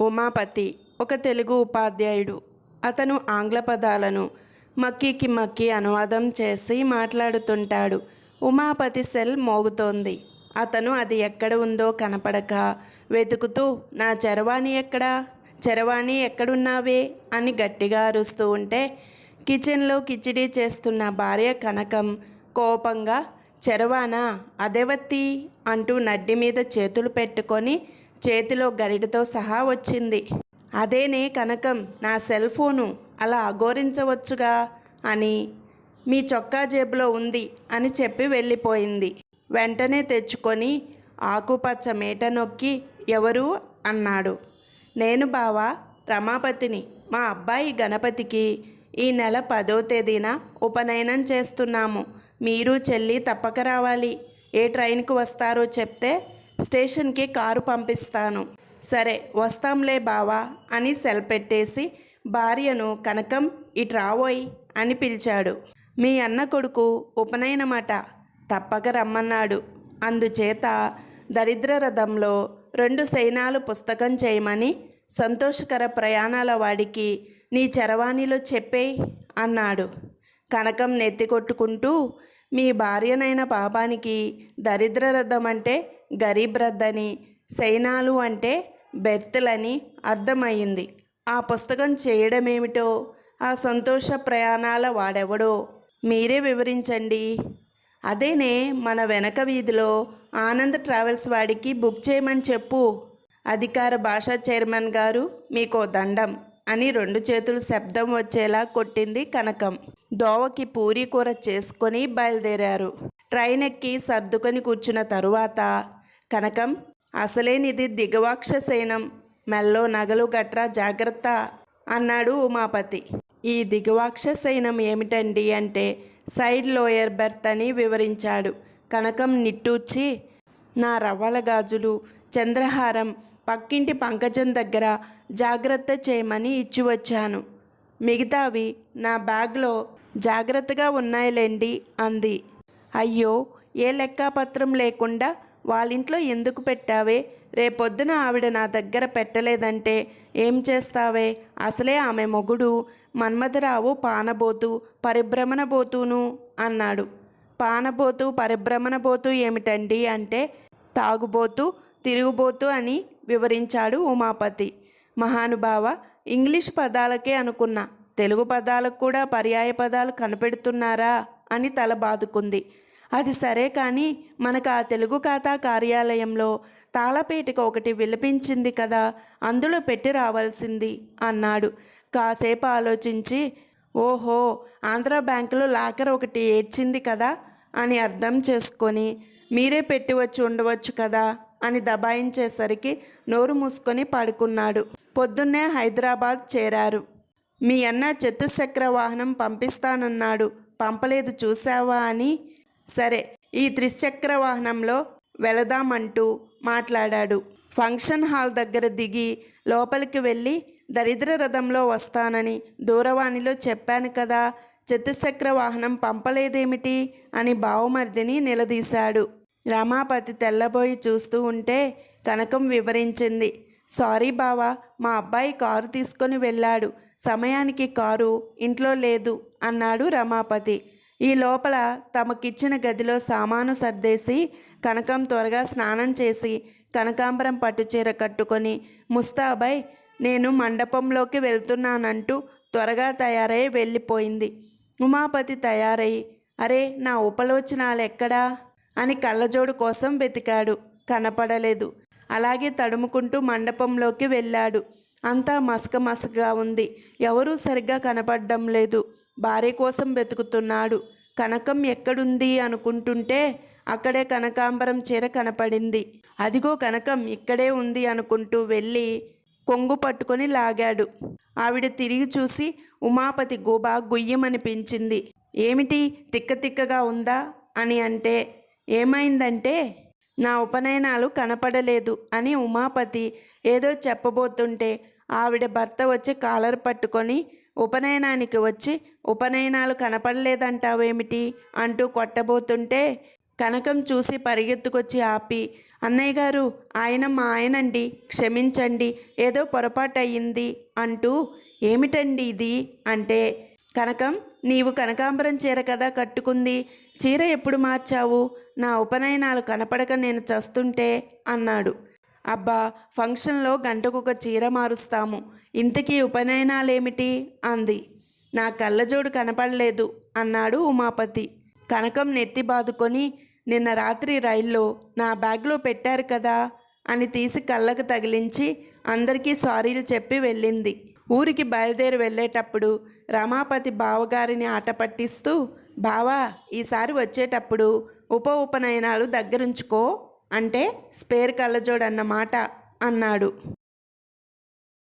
ఉమాపతి ఒక తెలుగు ఉపాధ్యాయుడు. అతను ఆంగ్ల పదాలను మక్కీకి మక్కి అనువాదం చేసి మాట్లాడుతుంటాడు. ఉమాపతి సెల్ మోగుతోంది. అతను అది ఎక్కడ ఉందో కనపడక వెతుకుతూ నా చరవాణి ఎక్కడా? చరవాణి ఎక్కడున్నావే? అని గట్టిగా అరుస్తూ ఉంటే కిచెన్లో కిచిడీ చేస్తున్న భార్య కనకం కోపంగా చెరవానా అదేవత్తి? అంటూ నడ్డి మీద చేతులు పెట్టుకొని చేతిలో గరిటతో సహా వచ్చింది. అదేనే కనకం నా సెల్ ఫోను అలా అఘోరించవచ్చుగా అని మీ చొక్కా జేబులో ఉంది అని చెప్పి వెళ్ళిపోయింది. వెంటనే తెచ్చుకొని ఆకుపచ్చ మేట నొక్కి ఎవరు అన్నాడు. నేను బావా రమాపతిని మా అబ్బాయి గణపతికి. ఈ నెల పదో తేదీన ఉపనయనం చేస్తున్నాము. మీరు చెల్లి తప్పక రావాలి. ఏ ట్రైన్కి వస్తారో చెప్తే స్టేషన్కి కారు పంపిస్తాను. సరే వస్తాంలే బావా అని సెల్ పెట్టేసి భార్యను కనకం ఇటు రావోయ్ అని పిలిచాడు. మీ అన్న కొడుకు ఉపనయనమాట తప్పక రమ్మన్నాడు. అందుచేత దరిద్ర రథంలో రెండు సైనాలు పుస్తకం చేయమని సంతోషకర ప్రయాణాల వాడికి నీ చరవాణిలో చెప్పేయ్ అన్నాడు. కనకం నెత్తి కొట్టుకుంటూ మీ భార్యనైన పాపానికి దరిద్ర రథం అంటే గరీబ్ అని సైనాలు అంటే బెర్తులని అర్థమయ్యింది ఆ పుస్తకం చేయడమేమిటో ఆ సంతోష ప్రయాణాల వాడెవడో మీరే వివరించండి. అదేనే మన వెనక వీధిలో ఆనంద్ ట్రావెల్స్ వాడికి బుక్ చేయమని చెప్పు. అధికార భాషా చైర్మన్ గారు మీకో దండం అని రెండు చేతులు శబ్దం వచ్చేలా కొట్టింది కనకం. దోవకి పూరీ కూర చేసుకొని బయలుదేరారు. ట్రైన్ ఎక్కి సర్దుకొని కూర్చున్న తరువాత కనకం అసలేనిది దిగవాక్ష సేనం మెల్లో నగలు గట్రా జాగ్రత్త అన్నాడు ఉమాపతి. ఈ దిగవాక్ష సైనం ఏమిటండి అంటే సైడ్ లోయర్ బెర్త్ అని వివరించాడు. కనకం నిట్టూర్చి నా రవ్వల గాజులు చంద్రహారం పక్కింటి పంకజం దగ్గర జాగ్రత్త చేయమని ఇచ్చి వచ్చాను మిగతావి నా బ్యాగ్లో జాగ్రత్తగా ఉన్నాయిలేండి అంది. అయ్యో ఏ లెక్కాపత్రం లేకుండా వాళ్ళింట్లో ఎందుకు పెట్టావే? రేపొద్దున ఆవిడ నా దగ్గర పెట్టలేదంటే ఏం చేస్తావే? అసలే ఆమె మొగుడు. మన్మథరావు పానబోతు పరిభ్రమణబోతును అన్నాడు. పానబోతు పరిభ్రమణబోతు ఏమిటండి అంటే తాగుబోతు తిరుగుబోతు అని వివరించాడు ఉమాపతి. మహానుభావ ఇంగ్లీష్ పదాలకే అనుకున్నా. తెలుగు పదాలకు కూడా పర్యాయ పదాలు కనిపెడుతున్నారా అని తల బాదుకుంది. అది సరే కానీ మనకు ఆ తెలుగు ఖాతా కార్యాలయంలో తాళపేటిక ఒకటి విలిపించింది కదా అందులో పెట్టి రావాల్సింది అన్నాడు. కాసేపు ఆలోచించి ఓహో ఆంధ్ర బ్యాంకులో లాకర్ ఒకటి ఏడ్చింది కదా అని అర్థం చేసుకొని మీరే పెట్టి వచ్చి ఉండవచ్చు కదా అని దబాయించేసరికి నోరు మూసుకొని పడుకున్నాడు. పొద్దున్నే హైదరాబాద్ చేరారు. మీ అన్న చతుశ్చక్ర వాహనం పంపిస్తానన్నాడు. పంపలేదు చూసావా అని సరే ఈ త్రిచక్ర వాహనంలో వెళదామంటూ మాట్లాడాడు. ఫంక్షన్ హాల్ దగ్గర దిగి లోపలికి వెళ్ళి దరిద్ర రథంలో వస్తానని దూరవాణిలో చెప్పాను కదా చతుశ్చక్ర వాహనం పంపలేదేమిటి అని బావమర్దిని నిలదీశాడు. రమాపతి తెల్లబోయి చూస్తూ ఉంటే కనకం వివరించింది. సారీ బావా మా అబ్బాయి కారు తీసుకొని వెళ్ళాడు. సమయానికి కారు ఇంట్లో లేదు అన్నాడు రమాపతి. ఈ లోపల తమకిచ్చిన గదిలో సామాను సర్దేసి కనకం త్వరగా స్నానం చేసి కనకాంబరం పట్టుచీర కట్టుకొని ముస్తాబై నేను మండపంలోకి వెళ్తున్నానంటూ త్వరగా తయారై వెళ్ళిపోయింది. ఉమాపతి తయారై అరే నా ఉపలోచనాలు ఎక్కడా అని కళ్ళజోడు కోసం వెతికాడు. కనపడలేదు. అలాగే తడుముకుంటూ మండపంలోకి వెళ్ళాడు. అంతా మసక మసకగా ఉంది. ఎవరూ సరిగ్గా కనపడడం లేదు. భార్య కోసం వెతుకుతున్నాడు. కనకం ఎక్కడుంది అనుకుంటుంటే అక్కడే కనకాంబరం చీర కనపడింది. అదిగో కనకం ఇక్కడే ఉంది అనుకుంటూ వెళ్ళి కొంగు పట్టుకొని లాగాడు. ఆవిడ తిరిగి చూసి ఉమాపతి గోబా గుయ్యమనిపించింది. ఏమిటి? తిక్క తిక్కగా ఉందా? అని అంటే ఏమైందంటే నా ఉపనయనాలు కనపడలేదు అని ఉమాపతి ఏదో చెప్పబోతుంటే ఆవిడ భర్త వచ్చి కాలర్ పట్టుకొని ఉపనయనానికి వచ్చి ఉపనయనాలు కనపడలేదంటావేమిటి అంటూ కొట్టబోతుంటే కనకం చూసి పరిగెత్తుకొచ్చి ఆపి అన్నయ్య గారు ఆయన మా ఆయనండి క్షమించండి ఏదో పొరపాటు అయ్యింది అంటూ ఏమిటండి ఇది? అంటే కనకం నీవు కనకాంబరం చీర కదా కట్టుకుంది చీర ఎప్పుడు మార్చావు? నా ఉపనయనాలు కనపడక నేను చస్తుంటే అన్నాడు. అబ్బా ఫంక్షన్లో గంటకొక చీర మారుస్తాము. ఇంతకీ ఉపనయనాలేమిటి? అంది. నా కళ్ళజోడు కనపడలేదు అన్నాడు ఉమాపతి. కనకం నెత్తి బాదుకొని నిన్న రాత్రి రైల్లో నా బ్యాగ్లో పెట్టారు కదా అని తీసి కళ్ళకు తగిలించి అందరికీ సారీలు చెప్పి వెళ్ళింది. ఊరికి బయలుదేరి వెళ్ళేటప్పుడు రమాపతి బావగారిని ఆట పట్టిస్తూ బావా ఈసారి వచ్చేటప్పుడు ఉప ఉపనయనాలు దగ్గరుంచుకో అంటే స్పేర్ కళ్ళజోడు అన్నమాట అన్నాడు.